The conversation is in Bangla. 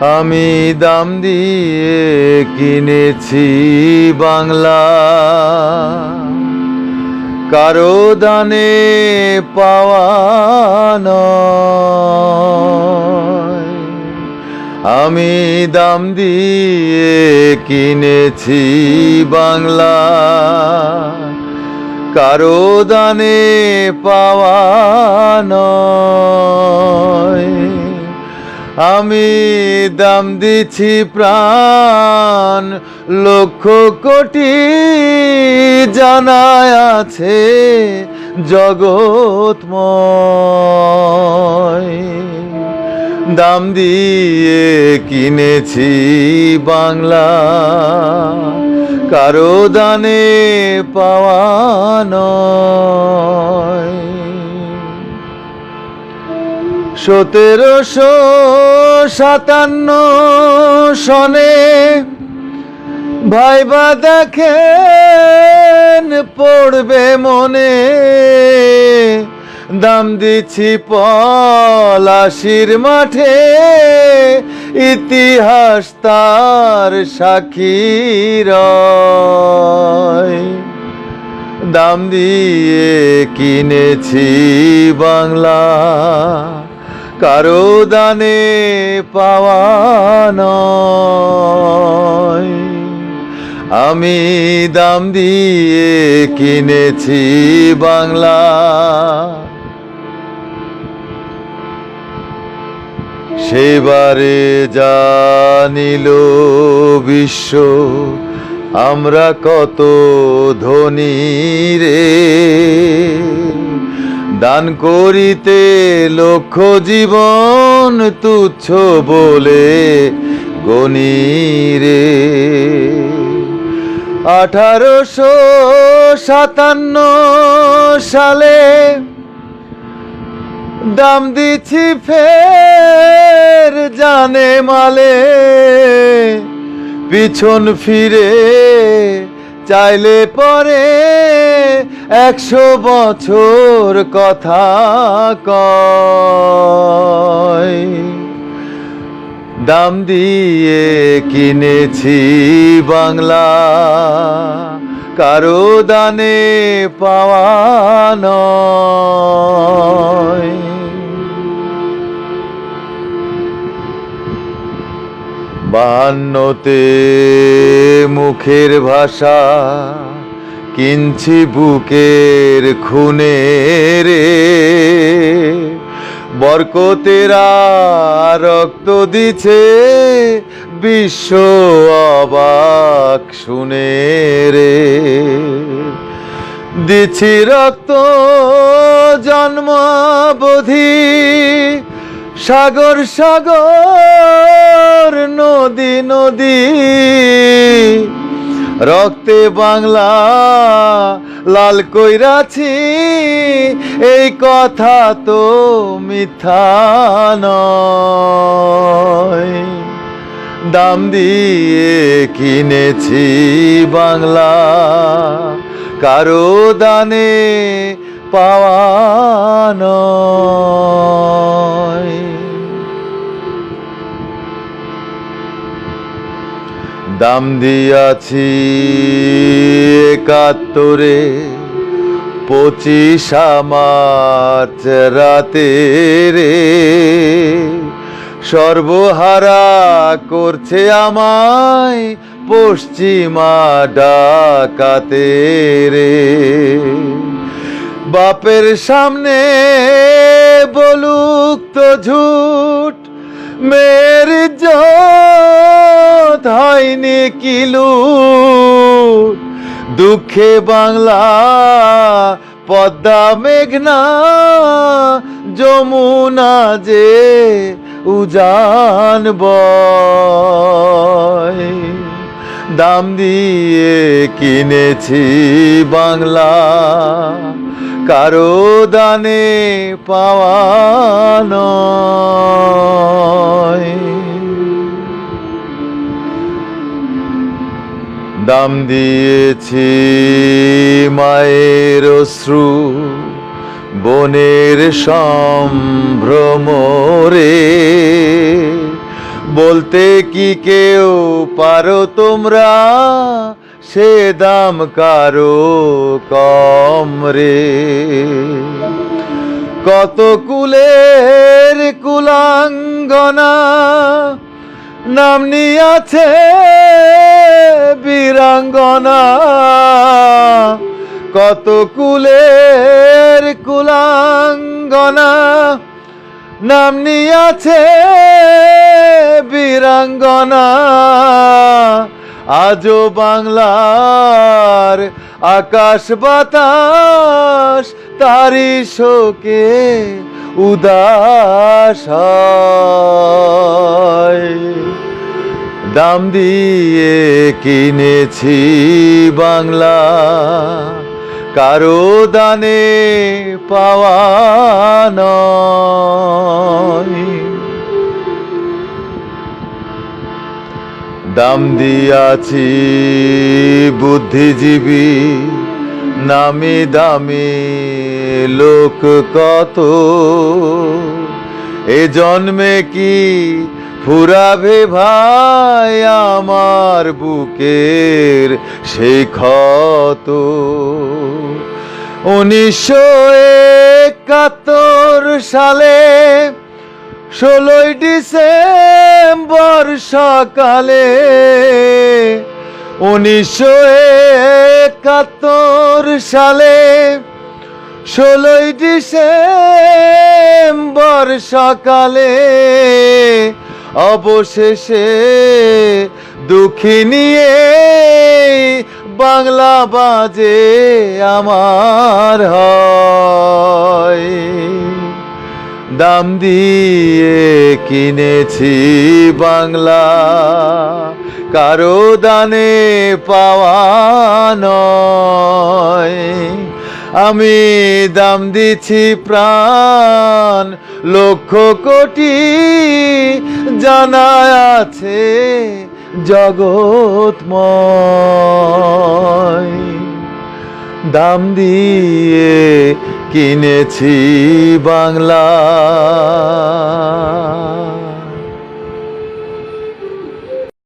আমি দাম দিয়ে কিনেছি বাংলা। কারও দানে পাওয়া নয়। আমি দাম দিয়ে কিনেছি বাংলা। কারও দানে পাওয়া নয়। আমি দাম দিছি প্রাণ, লক্ষ কোটি জানায় আছে জগৎময়। দাম দিয়ে কিনেছি বাংলা, কারও দানে পাওয়া নয়। সতেরোশো সাতান্ন সনে ভাইবা দেখেন পড়বে মনে। দাম দিচ্ছি পলাশির মাঠে, ইতিহাস তার সাক্ষী রয় দাম দিয়ে কিনেছি বাংলা। কারও দানে পাওয়া নয়। আমি দাম দিয়ে কিনেছি বাংলা। সেবারে জানিল বিশ্ব, আমরা কত ধনী রে। দান করিতে লক্ষ জীবন তুচ্ছ বলে গণি রে আঠারোশো সাতান্ন সালে দাম দিছি ফের জানে মালে, পিছন ফিরে চাইলে পরে একশো বছর কথা কয়। দাম দিয়ে কিনেছি বাংলা কারও দানে পাওয়া বান্নতে মুখের ভাষা, কিনছি বুকের খুনে রে। বরকতেরা রক্ত দিছে বিশ্ব অবাক শুনে রে। দিছি রক্ত জন্মাবধি সাগর সাগর নদী নদী। রক্তে বাংলা লাল কইরাছি, এই কথা তো মিথ্যা নয়। দাম দিয়ে কিনেছি বাংলা, কারও দানে পাওয়া দাম দিয়াছি একাত্তরে। পঁচিশ মার্চ রাতে রে। সর্বহারা করছে আমায় পশ্চিমা ডাকাতে রে। বাপের সামনে বলুক তো ঝুট মেয়ের ইজ্জত হয়নি কিলু। দুঃখে বাংলা পদ্মা মেঘনা যমুনা যে উজান দাম দিয়ে কিনেছি বাংলা, কারও দানে পাওয়া দাম দিয়েছি মায়ের অশ্রু, বনের সম্ভ্রমরে বলতে কি কেউ পারো তোমরা সে দাম কারও কম রে? কত কুলের কুলাঙ্গনা নাম নিয়াছে বীরাঙ্গনা। কত কুলের কুলাঙ্গনা। নাম নিয়াছে বীরাঙ্গনা। আজও বাংলার আকাশ বাতাস তারি শোকে উদাস। দাম দিয়ে কিনেছি বাংলা কারও দানে পাওয়া দাম দিয়াছি বুদ্ধিজীবী নামি দামি লোক কত? এ জন্মে কি ফুরাবে ভাই আমার বুকের সেই ক্ষত? উনিশশো একাত্তর সালে ষোলোই ডিসেম্বর সকালে উনিশশো একাত্তর সালে ষোলোই ডিসেম্বর সকালে অবশেষে দুঃখী নিয়ে বাংলা বাজে আমার হয়। দাম দিয়ে কিনেছি বাংলা কারও দানে পাওয়া নয়। আমি দাম দিছি প্রাণ, লক্ষ কোটি জানা আছে জগৎময়। দাম দিয়ে কিনেছি বাংলা।